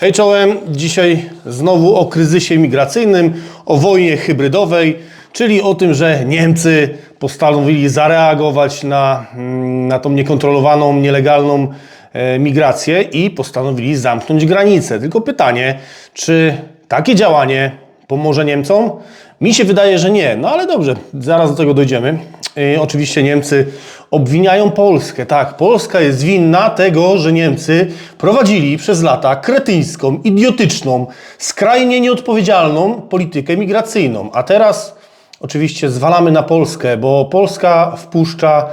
Hej czołem, dzisiaj znowu o kryzysie migracyjnym, o wojnie hybrydowej, czyli o tym, że Niemcy postanowili zareagować na, mm, na tą niekontrolowaną, nielegalną e, migrację i postanowili zamknąć granice. Tylko pytanie, czy takie działanie pomoże Niemcom? Mi się wydaje, że nie, no ale dobrze, zaraz do tego dojdziemy. E, oczywiście Niemcy obwiniają Polskę. Tak, Polska jest winna tego, że Niemcy prowadzili przez lata kretyńską, idiotyczną, skrajnie nieodpowiedzialną politykę migracyjną. A teraz oczywiście zwalamy na Polskę, bo Polska wpuszcza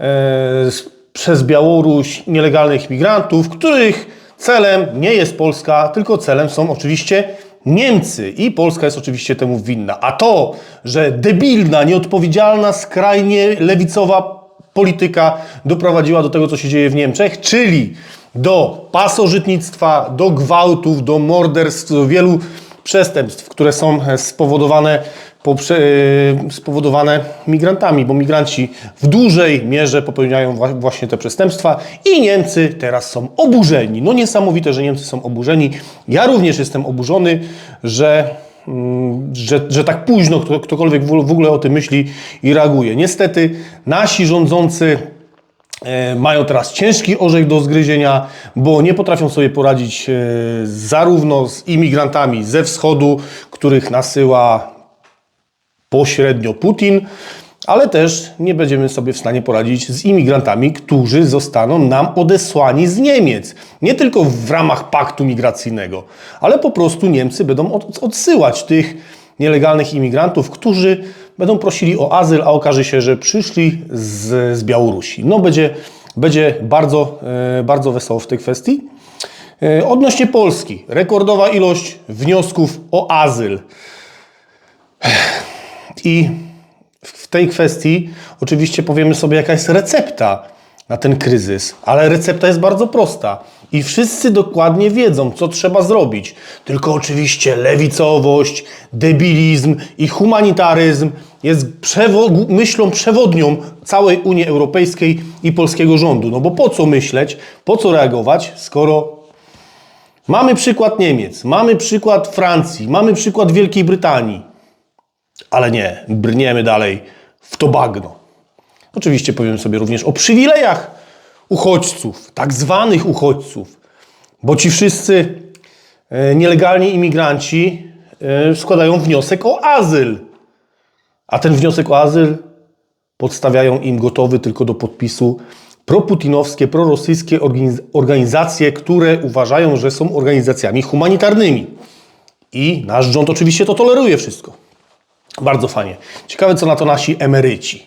e, przez Białoruś nielegalnych migrantów, których celem nie jest Polska, tylko celem są oczywiście Niemcy i Polska jest oczywiście temu winna. A to, że debilna, nieodpowiedzialna, skrajnie lewicowa polityka doprowadziła do tego, co się dzieje w Niemczech, czyli do pasożytnictwa, do gwałtów, do morderstw, do wielu przestępstw, które są e, spowodowane, spowodowane migrantami, bo migranci w dużej mierze popełniają wła- właśnie te przestępstwa i Niemcy teraz są oburzeni. No niesamowite, że Niemcy są oburzeni. Ja również jestem oburzony, że mm, że, że tak późno kto, ktokolwiek w w ogóle o tym myśli i reaguje. Niestety nasi rządzący e, mają teraz ciężki orzech do zgryzienia, bo nie potrafią sobie poradzić e, zarówno z imigrantami ze wschodu, których nasyła pośrednio Putin, ale też nie będziemy sobie w stanie poradzić z imigrantami, którzy zostaną nam odesłani z Niemiec. Nie tylko w ramach paktu migracyjnego, ale po prostu Niemcy będą od, odsyłać tych nielegalnych imigrantów, którzy będą prosili o azyl, a okaże się, że przyszli z, z Białorusi. No będzie, będzie bardzo, e, bardzo wesoło w tej kwestii. E, Odnośnie Polski, rekordowa ilość wniosków o azyl. I w tej kwestii oczywiście powiemy sobie, jaka jest recepta na ten kryzys, ale recepta jest bardzo prosta i wszyscy dokładnie wiedzą, co trzeba zrobić. Tylko oczywiście lewicowość, debilizm i humanitaryzm jest przewo- myślą przewodnią całej Unii Europejskiej i polskiego rządu. No bo po co myśleć, po co reagować, skoro mamy przykład Niemiec, mamy przykład Francji, mamy przykład Wielkiej Brytanii. Ale nie, brniemy dalej w to bagno. Oczywiście powiem sobie również o przywilejach uchodźców, tak zwanych uchodźców, bo ci wszyscy e, nielegalni imigranci e, składają wniosek o azyl. A ten wniosek o azyl podstawiają im gotowy tylko do podpisu proputinowskie, prorosyjskie organiz- organizacje, które uważają, że są organizacjami humanitarnymi. I nasz rząd oczywiście to toleruje wszystko. Bardzo fajnie. Ciekawe, co na to nasi emeryci,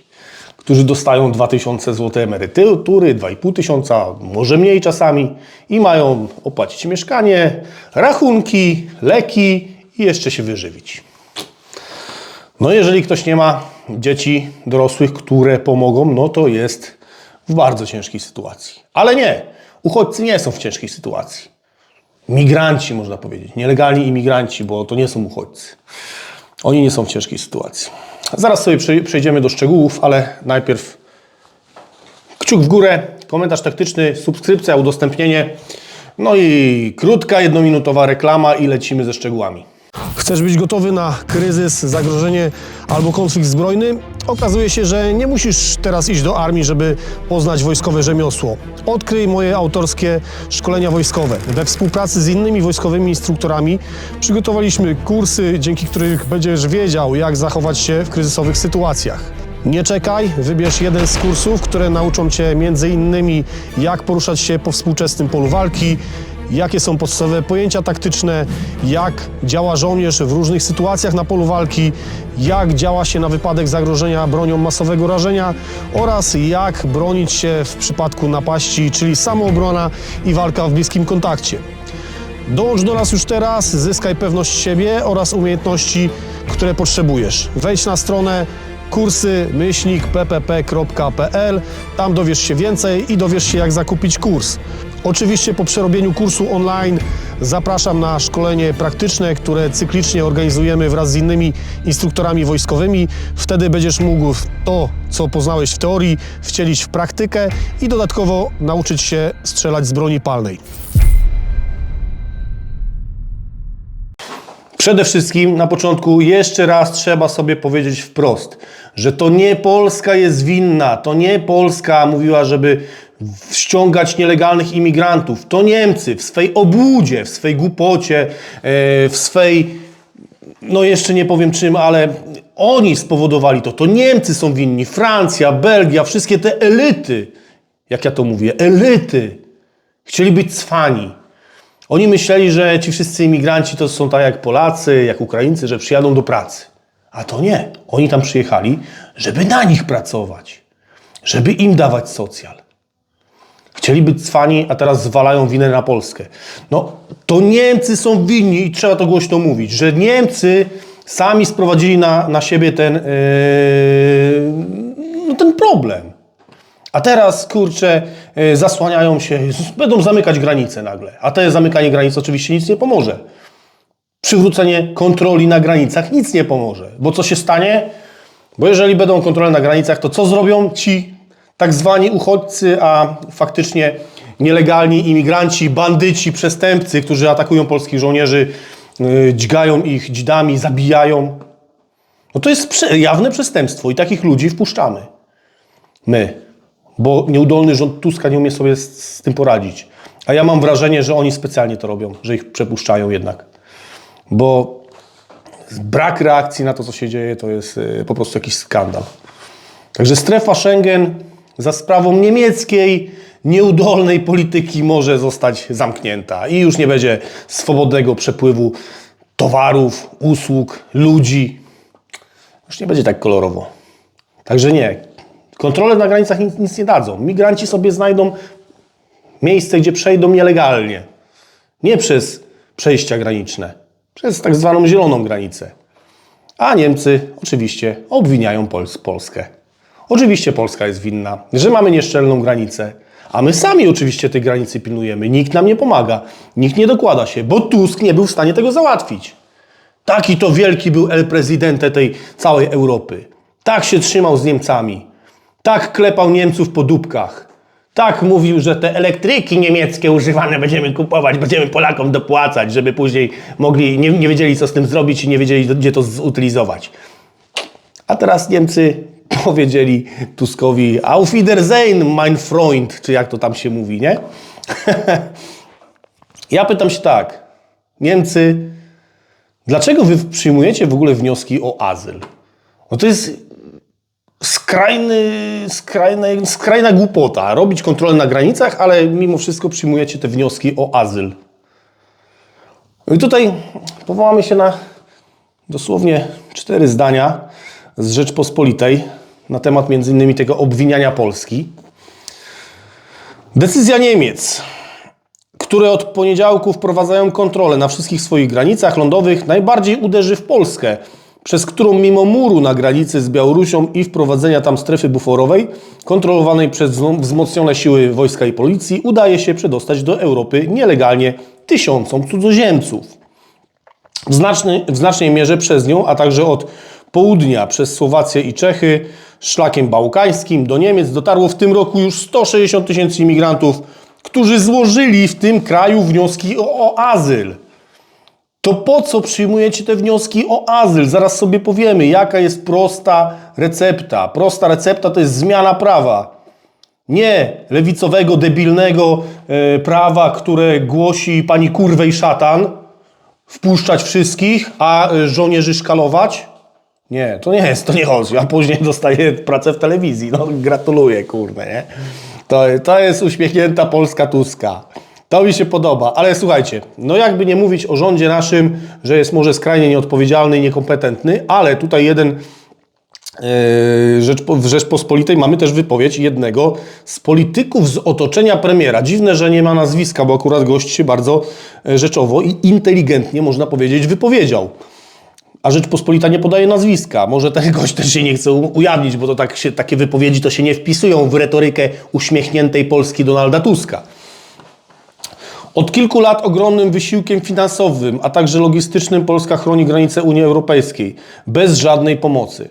którzy dostają 2000 zł emerytury, 2,5 tysiąca, może mniej czasami i mają opłacić mieszkanie, rachunki, leki i jeszcze się wyżywić. No jeżeli ktoś nie ma dzieci dorosłych, które pomogą, no to jest w bardzo ciężkiej sytuacji. Ale nie, uchodźcy nie są w ciężkiej sytuacji. Migranci, można powiedzieć, nielegalni imigranci, bo to nie są uchodźcy. Oni nie są w ciężkiej sytuacji. Zaraz sobie przej- przejdziemy do szczegółów, ale najpierw kciuk w górę, komentarz taktyczny, subskrypcja, udostępnienie. No i krótka, jednominutowa reklama i lecimy ze szczegółami. Chcesz być gotowy na kryzys, zagrożenie albo konflikt zbrojny? Okazuje się, że nie musisz teraz iść do armii, żeby poznać wojskowe rzemiosło. Odkryj moje autorskie szkolenia wojskowe. We współpracy z innymi wojskowymi instruktorami przygotowaliśmy kursy, dzięki których będziesz wiedział, jak zachować się w kryzysowych sytuacjach. Nie czekaj, wybierz jeden z kursów, które nauczą Cię innymi jak poruszać się po współczesnym polu walki, jakie są podstawowe pojęcia taktyczne, jak działa żołnierz w różnych sytuacjach na polu walki, jak działa się na wypadek zagrożenia bronią masowego rażenia oraz jak bronić się w przypadku napaści, czyli samoobrona i walka w bliskim kontakcie. Dołącz do nas już teraz, zyskaj pewność siebie oraz umiejętności, które potrzebujesz. Wejdź na stronę kursy myślnik.ppp.pl. Tam dowiesz się więcej i dowiesz się, jak zakupić kurs. Oczywiście po przerobieniu kursu online zapraszam na szkolenie praktyczne, które cyklicznie organizujemy wraz z innymi instruktorami wojskowymi. Wtedy będziesz mógł to, co poznałeś w teorii, wcielić w praktykę i dodatkowo nauczyć się strzelać z broni palnej. Przede wszystkim na początku jeszcze raz trzeba sobie powiedzieć wprost, że to nie Polska jest winna, to nie Polska mówiła, żeby ściągać nielegalnych imigrantów. To Niemcy w swej obłudzie, w swej głupocie, e, w swej no jeszcze nie powiem czym, ale oni spowodowali to. To Niemcy są winni, Francja, Belgia, wszystkie te elity, jak ja to mówię, elity, chcieli być cwani. Oni myśleli, że ci wszyscy imigranci to są tak jak Polacy, jak Ukraińcy, że przyjadą do pracy. A to nie. Oni tam przyjechali, żeby na nich pracować, żeby im dawać socjal. Chcieli być cwani, a teraz zwalają winę na Polskę. No, to Niemcy są winni i trzeba to głośno mówić, że Niemcy sami sprowadzili na, na siebie ten, yy, no, ten problem. A teraz, kurczę, yy, zasłaniają się, będą zamykać granice nagle. A te zamykanie granic oczywiście nic nie pomoże. Przywrócenie kontroli na granicach nic nie pomoże. Bo co się stanie? Bo jeżeli będą kontrole na granicach, to co zrobią ci tak zwani uchodźcy, a faktycznie nielegalni imigranci, bandyci, przestępcy, którzy atakują polskich żołnierzy, yy, dźgają ich dzidami, zabijają? No to jest jawne przestępstwo i takich ludzi wpuszczamy. My. Bo nieudolny rząd Tuska nie umie sobie z, z tym poradzić. A ja mam wrażenie, że oni specjalnie to robią, że ich przepuszczają jednak. Bo brak reakcji na to, co się dzieje, to jest y, po prostu jakiś skandal. Także strefa Schengen za sprawą niemieckiej nieudolnej polityki może zostać zamknięta i już nie będzie swobodnego przepływu towarów, usług, ludzi. Już nie będzie tak kolorowo. Także nie. Kontrole na granicach nic, nic nie dadzą. Migranci sobie znajdą miejsce, gdzie przejdą nielegalnie. Nie przez przejścia graniczne, przez tak zwaną zieloną granicę. A Niemcy oczywiście obwiniają Pols Polskę. Oczywiście Polska jest winna, że mamy nieszczelną granicę, a my sami oczywiście tej granicy pilnujemy. Nikt nam nie pomaga, nikt nie dokłada się, bo Tusk nie był w stanie tego załatwić. Taki to wielki był el presidente tej całej Europy. Tak się trzymał z Niemcami. Tak klepał Niemców po dupkach. Tak mówił, że te elektryki niemieckie używane będziemy kupować, będziemy Polakom dopłacać, żeby później mogli, nie, nie wiedzieli co z tym zrobić i nie wiedzieli gdzie to zutylizować. A teraz Niemcy powiedzieli Tuskowi Auf Wiedersehen, mein Freund, czy jak to tam się mówi, nie? ja pytam się tak, Niemcy, dlaczego wy przyjmujecie w ogóle wnioski o azyl? No to jest skrajny, skrajny, skrajna głupota. Robić kontrolę na granicach, ale mimo wszystko przyjmujecie te wnioski o azyl. No i tutaj powołamy się na dosłownie cztery zdania z Rzeczpospolitej na temat innymi tego obwiniania Polski. Decyzja Niemiec, które od poniedziałku wprowadzają kontrolę na wszystkich swoich granicach lądowych, najbardziej uderzy w Polskę, przez którą mimo muru na granicy z Białorusią i wprowadzenia tam strefy buforowej, kontrolowanej przez wzmo- wzmocnione siły wojska i policji, udaje się przedostać do Europy nielegalnie tysiącom cudzoziemców. W, znaczny, w znacznej mierze przez nią, a także od południa przez Słowację i Czechy, szlakiem bałkańskim do Niemiec dotarło w tym roku już 160 tysięcy imigrantów, którzy złożyli w tym kraju wnioski o, o azyl. To po co przyjmujecie te wnioski o azyl? Zaraz sobie powiemy, jaka jest prosta recepta. Prosta recepta to jest zmiana prawa. Nie lewicowego, debilnego e, prawa, które głosi pani kurwej szatan, wpuszczać wszystkich, a y, żołnierzy szkalować? Nie, to nie jest, to nie chodzi. A później dostaje pracę w telewizji. No gratuluję, kurde, nie? To, to jest uśmiechnięta Polska Tuska. To mi się podoba, ale słuchajcie, no jakby nie mówić o rządzie naszym, że jest może skrajnie nieodpowiedzialny i niekompetentny, ale tutaj jeden Yy, Rzecz, w Rzeczpospolitej mamy też wypowiedź jednego z polityków z otoczenia premiera. Dziwne, że nie ma nazwiska, bo akurat gość się bardzo e, rzeczowo i inteligentnie, można powiedzieć, wypowiedział. A Rzeczpospolita nie podaje nazwiska. Może ten gość też się nie chce ujawnić, bo to tak się, takie wypowiedzi to się nie wpisują w retorykę uśmiechniętej Polski Donalda Tuska. Od kilku lat ogromnym wysiłkiem finansowym, a także logistycznym Polska chroni granice Unii Europejskiej bez żadnej pomocy.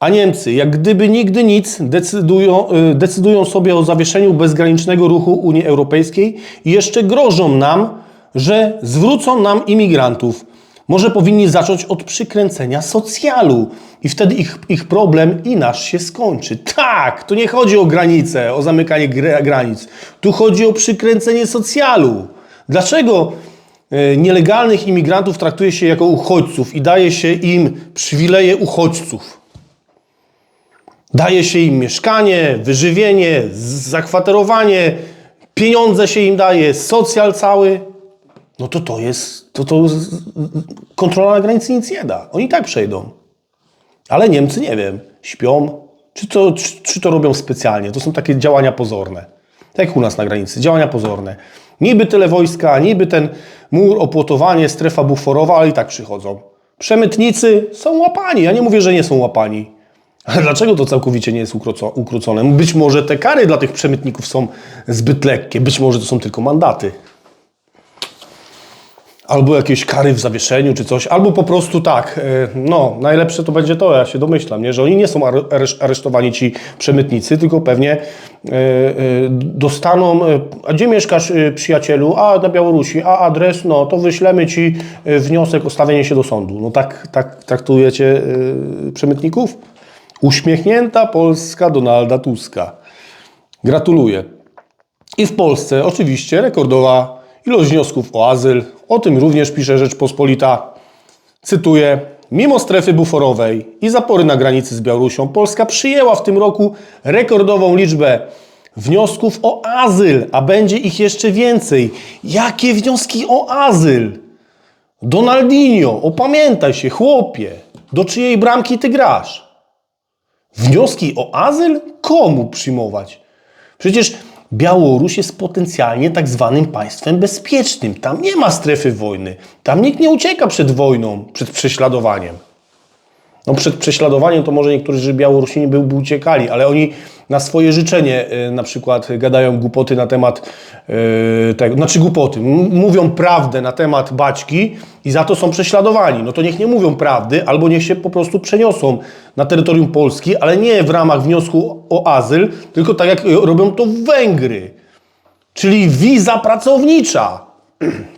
A Niemcy, jak gdyby nigdy nic, decydują, y, decydują sobie o zawieszeniu bezgranicznego ruchu Unii Europejskiej i jeszcze grożą nam, że zwrócą nam imigrantów. Może powinni zacząć od przykręcenia socjalu i wtedy ich, ich problem i nasz się skończy. Tak, tu nie chodzi o granice, o zamykanie gra- granic. Tu chodzi o przykręcenie socjalu. Dlaczego e, nielegalnych imigrantów traktuje się jako uchodźców i daje się im przywileje uchodźców? Daje się im mieszkanie, wyżywienie, zakwaterowanie, pieniądze się im daje, socjal cały. No to to jest, to to kontrola na granicy nic nie da. Oni tak przejdą. Ale Niemcy nie wiem, śpią, czy to, czy, czy to robią specjalnie. To są takie działania pozorne. Tak jak u nas na granicy, działania pozorne. Niby tyle wojska, niby ten mur, opłotowanie, strefa buforowa, ale i tak przychodzą. Przemytnicy są łapani. Ja nie mówię, że nie są łapani. Ale dlaczego to całkowicie nie jest ukróco- ukrócone? Być może te kary dla tych przemytników są zbyt lekkie, być może to są tylko mandaty. Albo jakieś kary w zawieszeniu, czy coś, albo po prostu tak, e, no, najlepsze to będzie to, ja się domyślam, nie? że oni nie są are- areszt- aresztowani ci przemytnicy, tylko pewnie e, e, dostaną, a gdzie mieszkasz przyjacielu? A, na Białorusi, a adres, no, to wyślemy ci wniosek o stawienie się do sądu. No tak, tak traktujecie przemytników? Uśmiechnięta Polska Donalda Tuska. Gratuluję. I w Polsce oczywiście rekordowa ilość wniosków o azyl. O tym również pisze Rzeczpospolita. Cytuję. Mimo strefy buforowej i zapory na granicy z Białorusią, Polska przyjęła w tym roku rekordową liczbę wniosków o azyl, a będzie ich jeszcze więcej. Jakie wnioski o azyl? Donaldinho, opamiętaj się, chłopie. Do czyjej bramki ty grasz? Wnioski o azyl? Komu przyjmować? Przecież Białoruś jest potencjalnie tak zwanym państwem bezpiecznym. Tam nie ma strefy wojny. Tam nikt nie ucieka przed wojną, przed prześladowaniem. No przed prześladowaniem to może niektórzy Białorusini by, by uciekali, ale oni na swoje życzenie y, na przykład gadają głupoty na temat y, tego, znaczy głupoty, mówią prawdę na temat baćki i za to są prześladowani. No to niech nie mówią prawdy, albo niech się po prostu przeniosą na terytorium Polski, ale nie w ramach wniosku o azyl, tylko tak jak robią to Węgry. Czyli wiza pracownicza.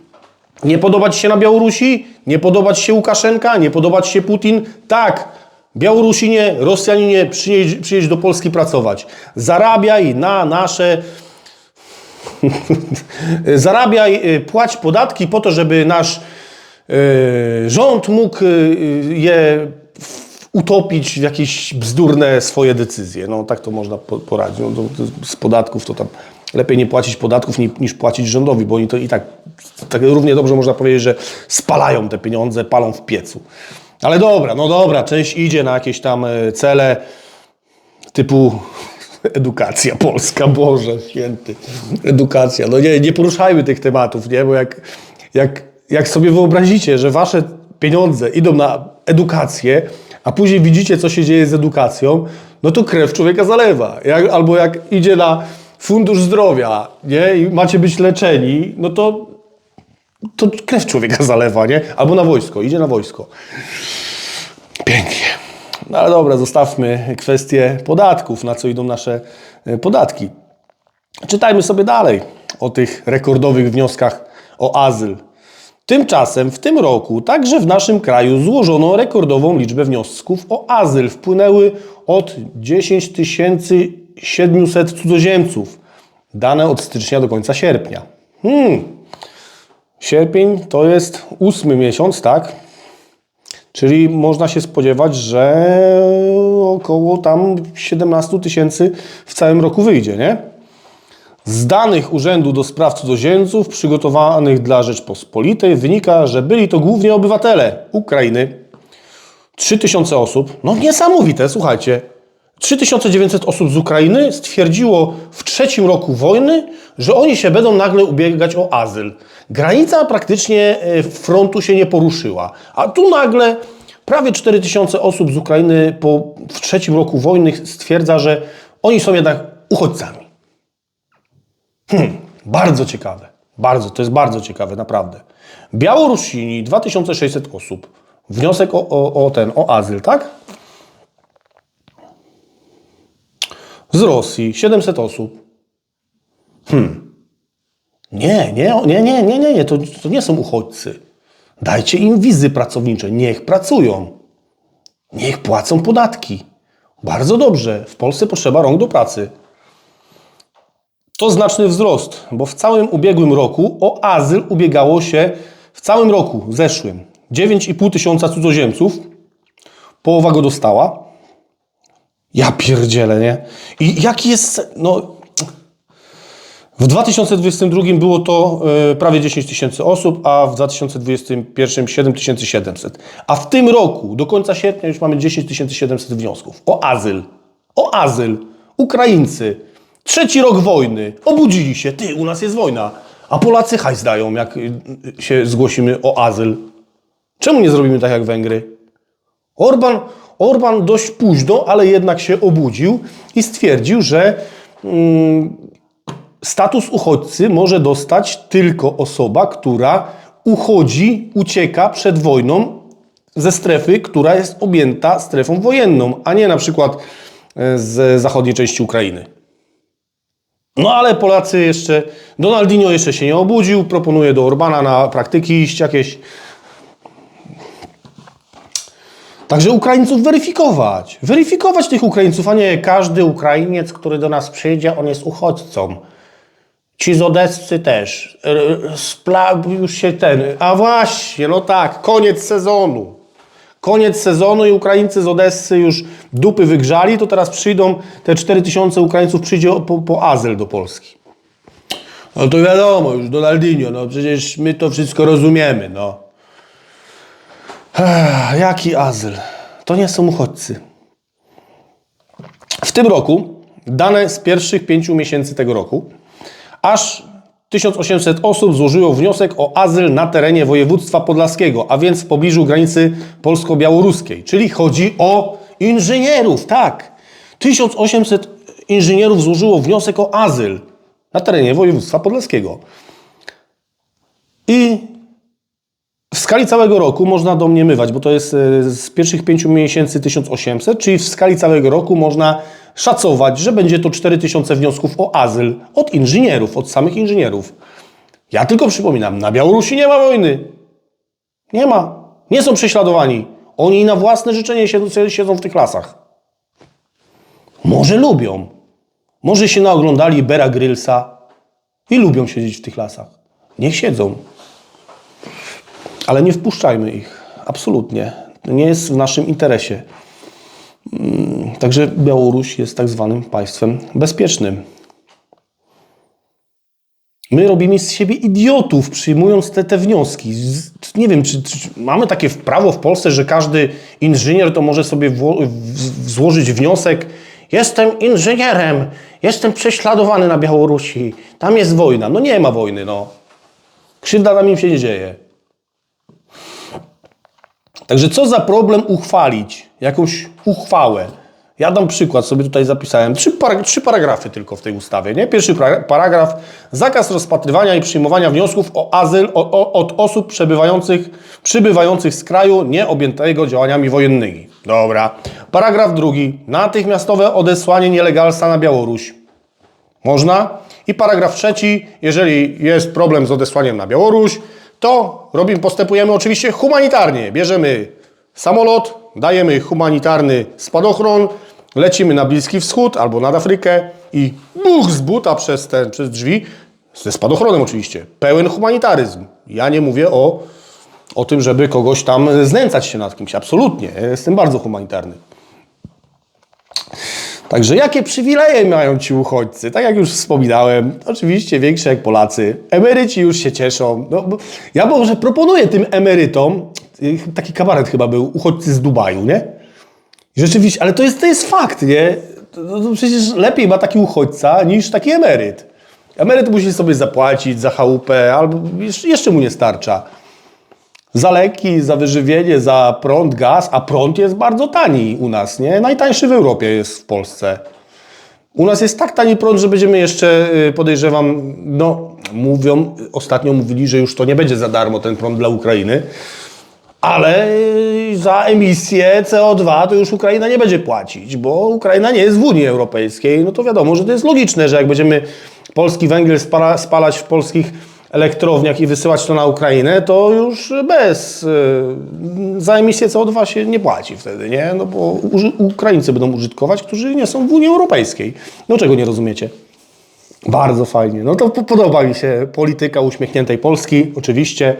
Nie podobać się na Białorusi? Nie podobać się Łukaszenka? Nie podobać się Putin? Tak. Białorusinie, Rosjaninie, przyjedź, przyjedź do Polski pracować. Zarabiaj na nasze. Zarabiaj, y, płać podatki po to, żeby nasz y, rząd mógł y, je utopić w jakieś bzdurne swoje decyzje. No tak to można po- poradzić. No, to, to z podatków to tam lepiej nie płacić podatków ni- niż płacić rządowi, bo oni to i tak, tak równie dobrze można powiedzieć, że spalają te pieniądze, palą w piecu. Ale dobra, no dobra, część idzie na jakieś tam e, cele typu edukacja polska, Boże święty, edukacja. No nie, nie poruszajmy tych tematów, nie? Bo jak, jak, jak sobie wyobrazicie, że wasze pieniądze idą na edukację, a później widzicie, co się dzieje z edukacją, no to krew człowieka zalewa. Jak, albo jak idzie na fundusz zdrowia, nie? I macie być leczeni, no to, to krew człowieka zalewa, nie? Albo na wojsko, idzie na wojsko. Pięknie. No ale dobra, zostawmy kwestię podatków, na co idą nasze e, podatki. Czytajmy sobie dalej o tych rekordowych wnioskach o azyl. Tymczasem w tym roku także w naszym kraju złożono rekordową liczbę wniosków o azyl. Wpłynęły od 10 700 cudzoziemców. Dane od stycznia do końca sierpnia. Hmm. Sierpień to jest ósmy miesiąc, tak? Czyli można się spodziewać, że około tam 17 tysięcy w całym roku wyjdzie, nie? Z danych Urzędu do Spraw Cudzoziemców przygotowanych dla Rzeczpospolitej wynika, że byli to głównie obywatele Ukrainy. 3000 osób, no niesamowite, słuchajcie. 3900 osób z Ukrainy stwierdziło w trzecim roku wojny, że oni się będą nagle ubiegać o azyl. Granica praktycznie e, frontu się nie poruszyła. A tu nagle prawie 4000 osób z Ukrainy po, w trzecim roku wojny stwierdza, że oni są jednak uchodźcami. Bardzo ciekawe. Bardzo, to jest bardzo ciekawe, naprawdę. Białorusini 2600 osób. Wniosek o, o, o ten, o azyl, tak? Z Rosji 700 osób. Hmm. Nie, nie, nie, nie, nie, nie, nie. To, to nie są uchodźcy. Dajcie im wizy pracownicze, niech pracują. Niech płacą podatki. Bardzo dobrze. W Polsce potrzeba rąk do pracy. To znaczny wzrost, bo w całym ubiegłym roku o azyl ubiegało się w całym roku zeszłym 9,5 tysiąca cudzoziemców. Połowa go dostała. Ja pierdzielę, nie? I jaki jest. No, w 2022 było to e, prawie 10 tysięcy osób, a w 2021 7700. A w tym roku, do końca sierpnia, już mamy 10 700 wniosków o azyl. O azyl. Ukraińcy. Trzeci rok wojny. Obudzili się. Ty, u nas jest wojna. A Polacy hajs dają, jak y, y, się zgłosimy o azyl. Czemu nie zrobimy tak jak Węgry? Orban, Orban dość późno, ale jednak się obudził i stwierdził, że mm, status uchodźcy może dostać tylko osoba, która uchodzi, ucieka przed wojną ze strefy, która jest objęta strefą wojenną, a nie na przykład e, z zachodniej części Ukrainy. No ale Polacy jeszcze, Donaldinho jeszcze się nie obudził, proponuje do Orbana na praktyki iść jakieś. Także Ukraińców weryfikować. Weryfikować tych Ukraińców, a nie każdy Ukrainiec, który do nas przyjdzie, on jest uchodźcą. Ci z Odessy też. Spla już się ten. A właśnie, no tak, koniec sezonu. Koniec sezonu i Ukraińcy z Odessy już dupy wygrzali, to teraz przyjdą, te 4000 Ukraińców przyjdzie po, po azyl do Polski. No to wiadomo, już Donaldinho, no przecież my to wszystko rozumiemy, no. Ech, jaki azyl? To nie są uchodźcy. W tym roku, dane z pierwszych pięciu miesięcy tego roku, aż 1800 osób złożyło wniosek o azyl na terenie województwa podlaskiego, a więc w pobliżu granicy polsko-białoruskiej. Czyli chodzi o inżynierów, tak. 1800 inżynierów złożyło wniosek o azyl na terenie województwa podlaskiego. I skali całego roku można domniemywać, bo to jest e, z pierwszych pięciu miesięcy 1800, czyli w skali całego roku można szacować, że będzie to 4000 wniosków o azyl od inżynierów, od samych inżynierów. Ja tylko przypominam, na Białorusi nie ma wojny. Nie ma. Nie są prześladowani. Oni na własne życzenie siedzą, siedzą w tych lasach. Może lubią. Może się naoglądali Bera Grylsa i lubią siedzieć w tych lasach. Niech siedzą. Ale nie wpuszczajmy ich. Absolutnie. To nie jest w naszym interesie. Mm, Także Białoruś jest tak zwanym państwem bezpiecznym. My robimy z siebie idiotów, przyjmując te, te wnioski. Nie wiem, czy, czy mamy takie prawo w Polsce, że każdy inżynier to może sobie wło- w- złożyć wniosek. Jestem inżynierem, jestem prześladowany na Białorusi, tam jest wojna. No nie ma wojny, no. Krzywda nam im się nie dzieje. Także co za problem uchwalić jakąś uchwałę? Ja dam przykład, sobie tutaj zapisałem. Trzy, trzy paragrafy tylko w tej ustawie. Nie? Pierwszy para- paragraf. Zakaz rozpatrywania i przyjmowania wniosków o azyl o, o, od osób przebywających, przybywających z kraju nieobjętego działaniami wojennymi. Dobra. Paragraf drugi. Natychmiastowe odesłanie nielegalsa na Białoruś. Można. I paragraf trzeci, jeżeli jest problem z odesłaniem na Białoruś, to robimy, postępujemy oczywiście humanitarnie. Bierzemy samolot, dajemy humanitarny spadochron, lecimy na Bliski Wschód albo nad Afrykę i buch z buta przez, ten, przez drzwi, ze spadochronem oczywiście, pełen humanitaryzm. Ja nie mówię o, o tym, żeby kogoś tam znęcać się nad kimś, absolutnie. Ja jestem bardzo humanitarny. Także jakie przywileje mają ci uchodźcy? Tak jak już wspominałem, oczywiście większe jak Polacy. Emeryci już się cieszą. No, ja może proponuję tym emerytom, taki kabaret chyba był, uchodźcy z Dubaju, nie? Rzeczywiście, ale to jest, to jest fakt, nie? To, to, to przecież lepiej ma taki uchodźca niż taki emeryt. Emeryt musi sobie zapłacić za chałupę, albo jeszcze mu nie starcza za leki, za wyżywienie, za prąd, gaz, a prąd jest bardzo tani u nas, nie? Najtańszy w Europie jest w Polsce. U nas jest tak tani prąd, że będziemy jeszcze, y, podejrzewam, no, mówią, ostatnio mówili, że już to nie będzie za darmo ten prąd dla Ukrainy, ale y, za emisję CO2 to już Ukraina nie będzie płacić, bo Ukraina nie jest w Unii Europejskiej. No to wiadomo, że to jest logiczne, że jak będziemy polski węgiel spala, spalać w polskich elektrowniach i wysyłać to na Ukrainę, to już bez. y, Za emisję CO2 się nie płaci wtedy, nie? No bo Ukraińcy będą użytkować, którzy nie są w Unii Europejskiej. No czego nie rozumiecie? Bardzo fajnie. No to po- podoba mi się polityka uśmiechniętej Polski, oczywiście.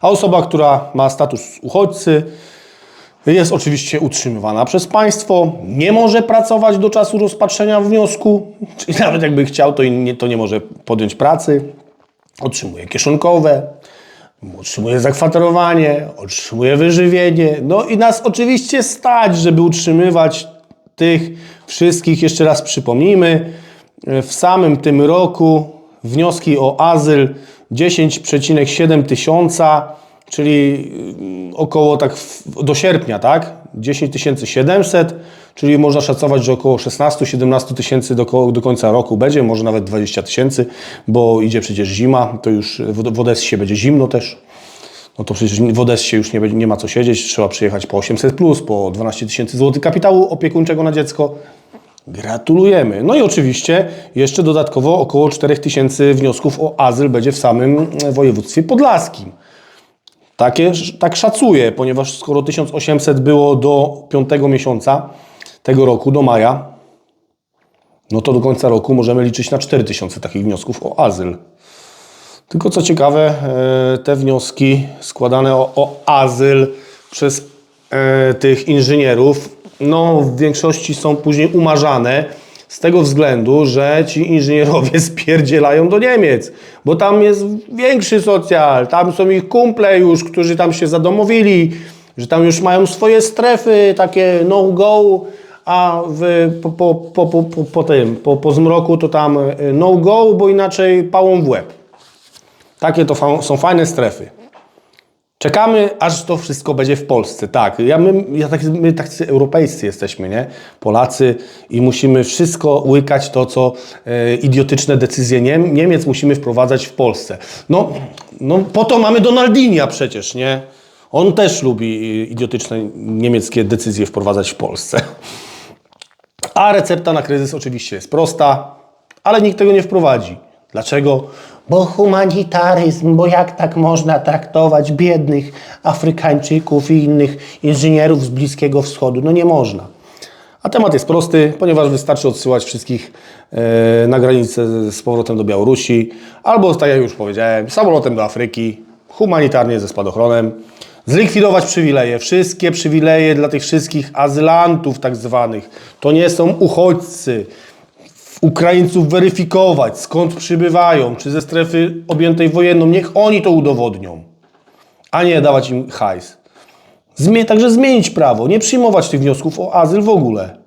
A osoba, która ma status uchodźcy, jest oczywiście utrzymywana przez państwo, nie może pracować do czasu rozpatrzenia wniosku, czyli nawet jakby chciał, to, nie, to nie może podjąć pracy. Otrzymuje kieszonkowe, otrzymuje zakwaterowanie, otrzymuje wyżywienie. No i nas oczywiście stać, żeby utrzymywać tych wszystkich, jeszcze raz przypomnijmy, w samym tym roku wnioski o azyl 10,7 tysiąca, czyli mm, około tak do sierpnia, tak? 10 700, czyli można szacować, że około 16-17 tysięcy do, do końca roku będzie, może nawet 20 tysięcy, bo idzie przecież zima, to już w, Odessie będzie zimno też. No to przecież w Odessie już nie, nie ma co siedzieć, trzeba przyjechać po 800, plus, po 12 tysięcy złotych kapitału opiekuńczego na dziecko. Gratulujemy. No i oczywiście jeszcze dodatkowo około 4000 wniosków o azyl będzie w samym województwie podlaskim. Takie, tak szacuję, ponieważ skoro 1800 było do 5 miesiąca tego roku, do maja, no to do końca roku możemy liczyć na 4000 takich wniosków o azyl. Tylko co ciekawe, e, te wnioski składane o, o azyl przez e, tych inżynierów, no w większości są później umarzane z tego względu, że ci inżynierowie spierdzielają do Niemiec, bo tam jest większy socjal, tam są ich kumple już, którzy tam się zadomowili, że tam już mają swoje strefy takie no-go, a w, po, po, po, po, po, tym, po, po zmroku to tam e, no-go, bo inaczej pałą w łeb. Takie to fa- są fajne strefy. Czekamy, aż to wszystko będzie w Polsce. Tak, ja, my, ja tak, my tacy europejscy jesteśmy, nie? Polacy i musimy wszystko łykać to, co e, idiotyczne decyzje Niem Niemiec musimy wprowadzać w Polsce. No, no po to mamy Donaldinia przecież, nie? On też lubi e, idiotyczne niemieckie decyzje wprowadzać w Polsce. A recepta na kryzys oczywiście jest prosta, ale nikt tego nie wprowadzi. Dlaczego? Bo humanitaryzm, bo jak tak można traktować biednych Afrykańczyków i innych inżynierów z Bliskiego Wschodu? No nie można. A temat jest prosty, ponieważ wystarczy odsyłać wszystkich e, na granicę z powrotem do Białorusi, albo tak jak już powiedziałem, samolotem do Afryki, humanitarnie ze spadochronem, zlikwidować przywileje, wszystkie przywileje dla tych wszystkich azylantów tak zwanych. To nie są uchodźcy. Ukraińców weryfikować, skąd przybywają, czy ze strefy objętej wojenną, niech oni to udowodnią, a nie dawać im hajs. Zmie także zmienić prawo, nie przyjmować tych wniosków o azyl w ogóle.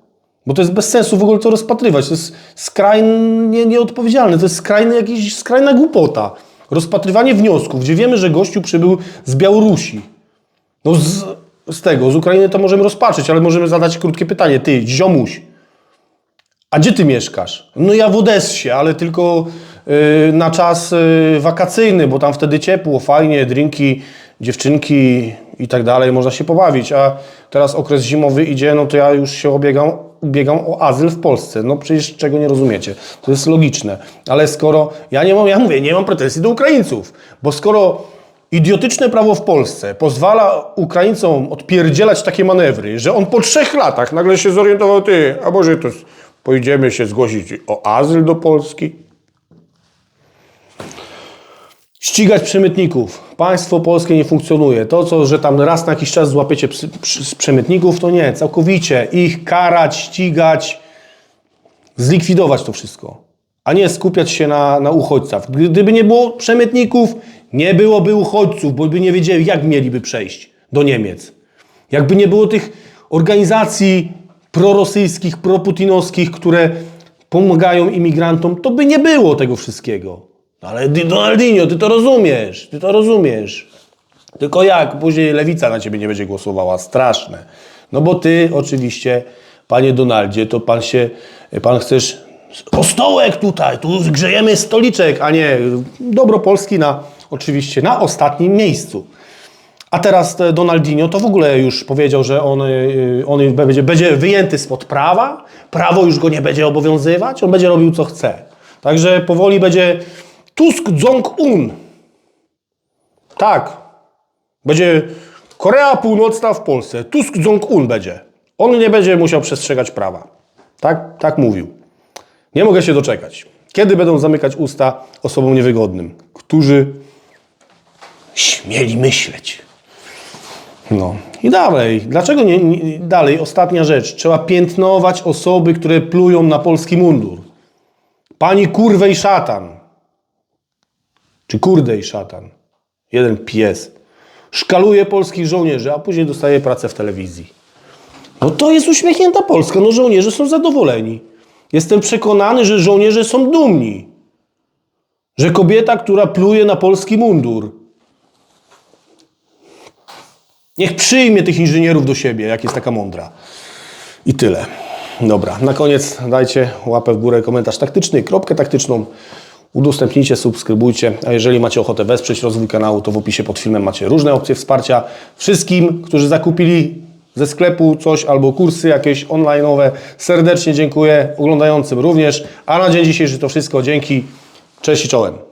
Bo to jest bez sensu w ogóle to rozpatrywać. To jest skrajnie nieodpowiedzialne, to jest skrajna, jakiś, skrajna głupota. Rozpatrywanie wniosków, gdzie wiemy, że gościu przybył z Białorusi. No z, z tego, z Ukrainy to możemy rozpatrzeć, ale możemy zadać krótkie pytanie. Ty, ziomuś, a gdzie ty mieszkasz? No ja w Odessie, ale tylko y, na czas y, wakacyjny, bo tam wtedy ciepło, fajnie, drinki, dziewczynki i tak dalej, można się pobawić. A teraz okres zimowy idzie, no to ja już się obiegam, ubiegam o azyl w Polsce. No przecież czego nie rozumiecie. To jest logiczne. Ale skoro, ja nie mam, ja mówię, nie mam pretensji do Ukraińców, bo skoro idiotyczne prawo w Polsce pozwala Ukraińcom odpierdzielać takie manewry, że on po trzech latach nagle się zorientował, ty, a może to pójdziemy się zgłosić o azyl do Polski? Ścigać przemytników. Państwo polskie nie funkcjonuje. To, co, że tam raz na jakiś czas złapiecie psy, przemytników, to nie. Całkowicie. Ich karać, ścigać, zlikwidować to wszystko, a nie skupiać się na, na uchodźcach. Gdyby nie było przemytników, nie byłoby uchodźców, bo by nie wiedzieli, jak mieliby przejść do Niemiec. Jakby nie było tych organizacji prorosyjskich, proputinowskich, które pomagają imigrantom, to by nie było tego wszystkiego. No Ale Donaldinho, ty to rozumiesz, ty to rozumiesz. Tylko jak? Później lewica na ciebie nie będzie głosowała. Straszne. No bo ty oczywiście, panie Donaldzie, to pan się, pan chcesz o stołek tutaj, tu grzejemy stoliczek, a nie dobro Polski na, oczywiście, na ostatnim miejscu. A teraz te Donaldinho to w ogóle już powiedział, że on, y, on będzie, będzie wyjęty spod prawa, prawo już go nie będzie obowiązywać, on będzie robił co chce. Także powoli będzie Tusk Jong-un. Tak. Będzie Korea Północna w Polsce. Tusk Jong-un będzie. On nie będzie musiał przestrzegać prawa. Tak, tak mówił. Nie mogę się doczekać. Kiedy będą zamykać usta osobom niewygodnym, którzy śmieli myśleć. No i dalej. Dlaczego nie, nie dalej? Ostatnia rzecz. Trzeba piętnować osoby, które plują na polski mundur. Pani kurwej szatan. Czy kurde i szatan. Jeden pies. Szkaluje polskich żołnierzy, a później dostaje pracę w telewizji. No to jest uśmiechnięta Polska. No żołnierze są zadowoleni. Jestem przekonany, że żołnierze są dumni. Że kobieta, która pluje na polski mundur, niech przyjmie tych inżynierów do siebie, jak jest taka mądra. I tyle. Dobra, na koniec dajcie łapę w górę, komentarz taktyczny, kropkę taktyczną. Udostępnijcie, subskrybujcie, a jeżeli macie ochotę wesprzeć rozwój kanału, to w opisie pod filmem macie różne opcje wsparcia. Wszystkim, którzy zakupili ze sklepu coś albo kursy jakieś online'owe, serdecznie dziękuję, oglądającym również. A na dzień dzisiejszy to wszystko. Dzięki, cześć i czołem.